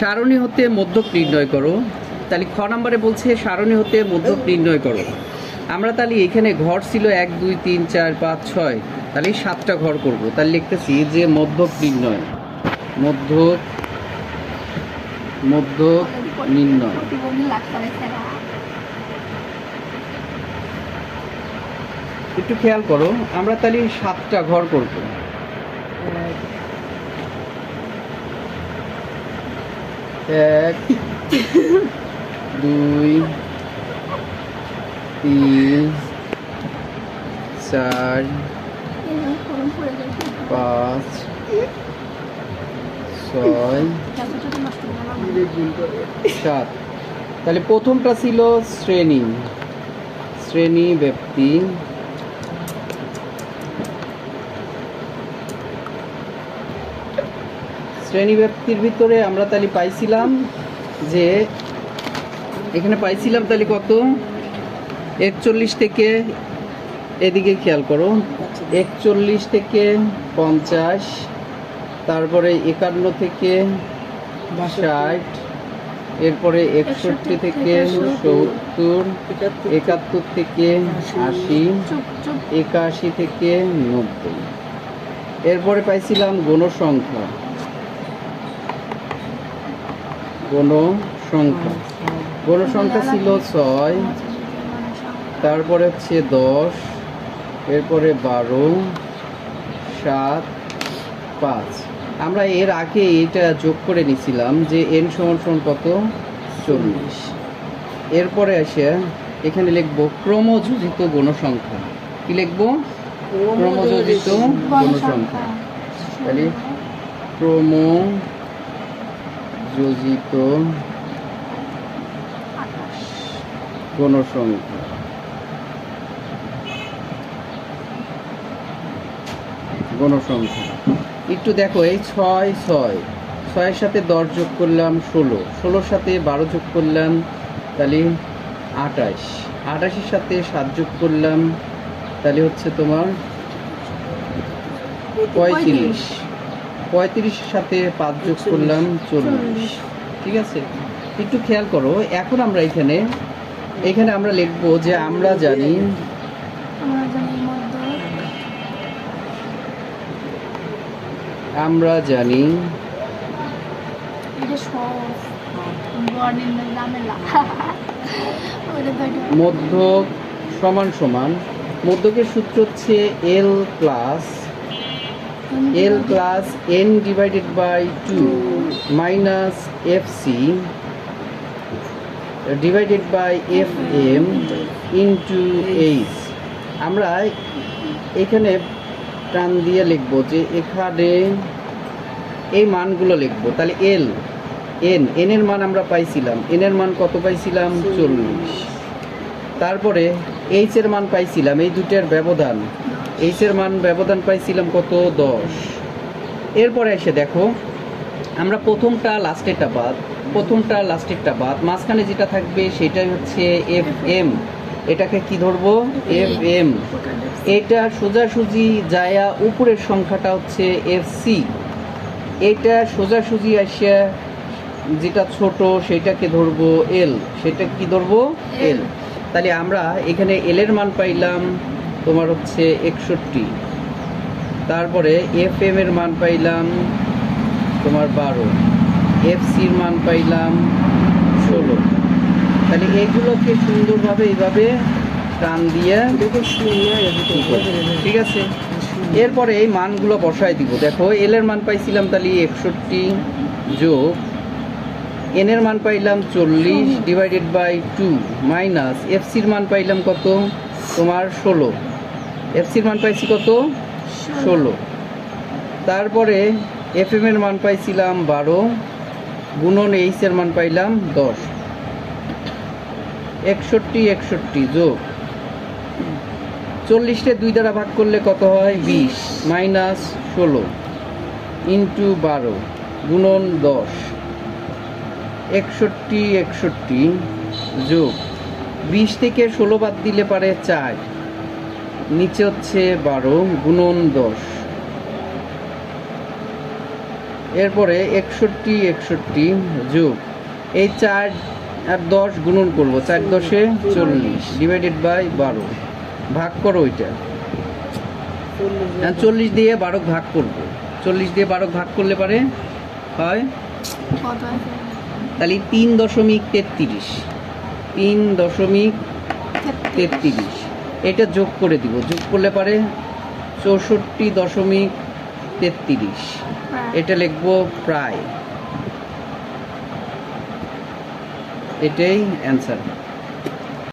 সারণী হতে মধ্যক নির্ণয় করো। তাহলে খ নম্বরে বলছে, সারণী হতে মধ্যক নির্ণয় করো। আমরা তাহলে এখানে ঘর ছিল এক, দুই, তিন, চার, পাঁচ, ছয়। তাহলে সাতটা ঘর করব। তাহলে লিখতেছি যে মধ্যক নির্ণয়। মধ্যক মধ্যক নির্ণয়। একটু খেয়াল করো, আমরা তাহলে সাতটা ঘর করব। এক দুই তিন চার পাঁচ ছয় সাত। তাহলে প্রথমটা ছিল শ্রেণি। শ্রেণি ব্যক্তি শ্রেণি ব্যক্তির ভিতরে আমরা তাহলে পাইছিলাম যে এখানে পাইছিলাম তাহলে কত? একচল্লিশ থেকে এদিকে খেয়াল করো। একচল্লিশ থেকে পঞ্চাশ তারপরে একান্ন থেকে ষাট এরপরে একষট্টি থেকে সত্তর একাত্তর থেকে আশি একাশি থেকে নব্বই। এরপরে পাইছিলাম গণসংখ্যা। গণসংখ্যা। গণসংখ্যা ছিল ছয় তারপরে হচ্ছে দশ এরপরে বারো সাত পাঁচ। আমরা এর আগে এটা যোগ করে নিছিলাম যে এন সমান কত? চল্লিশ। এরপরে এসে এখানে লিখব ক্রমযোজিত গণসংখ্যা। কি লিখব? ক্রমযোজিত গণসংখ্যা। তাহলে ক্রমযোজিত গণসংখ্যা গণসংখ্যা একটু দেখো, এই ছয় ছয়। ছয়ের সাথে দশ যোগ করলাম ষোলো। ষোলোর সাথে বারো যোগ করলাম তাহলে আটাশ আটাশের সাথে সাত যোগ করলাম তাহলে হচ্ছে তোমার পঁয়ত্রিশ। পঁয়ত্রিশের সাথে পাঁচ যোগ করলাম চল্লিশ। ঠিক আছে? একটু খেয়াল করো, এখন আমরা এখানে এখানে আমরা লিখব যে আমরা জানি আমরা জানি মধ্য সমান সমান, মধ্যকের সূত্র হচ্ছে L plus N divided by two minus F C divided by F M into H আমরা এখানে টান দিয়ে লিখব যে এখানে এই মানগুলো লিখব। তাহলে এল এন এন এর মান আমরা পাইছিলাম। এন এর মান কত পাইছিলাম? চল্লিশ। তারপরে এইচ এর মান পাইছিলাম। এই দুটার ব্যবধান এইচ এর মান ব্যবধান পাইছিলাম কত? দশ। এরপরে এসে দেখো আমরা প্রথমটা লাস্টেরটা বাদ প্রথমটা লাস্টেরটা বাদ মাঝখানে যেটা থাকবে সেটাই হচ্ছে এফ এম এটাকে কি ধরবো? এফ এম এটা সোজাসুজি যায়া উপরের সংখ্যাটা হচ্ছে এফ সি এটা সোজাসুজি আসিয়া যেটা ছোট সেটাকে ধরবো এল সেটা কি ধরবো? এল তাহলে আমরা এখানে এল এর মান পাইলাম তোমার হচ্ছে একষট্টি। তারপরে এফ এম এর মান পাইলাম তোমার বারো। এফ সির মান পাইলাম ষোলো। তাহলে এগুলোকে সুন্দরভাবে এইভাবে টান দিয়ে ঠিক আছে? এরপরে এই মানগুলো বসায় দিব। দেখো এল এর মান পাইছিলাম তাহলে একষট্টি যোগ এন এর মান পাইলাম চল্লিশ divided by two minus F সির মান পাইলাম কত? তোমার ষোলো। এফ সির মান পাইছি কত? ষোলো। তারপরে এফ এম এর মান পাইছিলাম বারো। গুণন এইচ এর মান পাইলাম দশ। একষট্টি একষট্টি যোগ। চল্লিশটা দুই দ্বারা ভাগ করলে কত হয়? বিশ। মাইনাস ষোলো ইন্টু বারো গুণন দশ। একষট্টি একষট্টি যোগ। বিশ থেকে ষোলো বাদ দিলে পারে চার। নিচে হচ্ছে বারো, গুণন দশ। এরপরে একষট্টি একষট্টি যোগ। এই চার আর দশ গুণন করব, চার দশে চল্লিশ ডিভাইডেড বাই বারো। ভাগ করো ওইটা। এখন চল্লিশ দিয়ে বারো ভাগ করব। চল্লিশ দিয়ে বারো ভাগ করলে পারে? হয়? তাহলে তিন দশমিক তেত্রিশ। তিন দশমিক তেত্রিশ। এটা যোগ করে দিব। যোগ করলে পারে চৌষট্টি দশমিক তেত্রিশ। এটা লিখব প্রায়। এটাই অ্যান্সার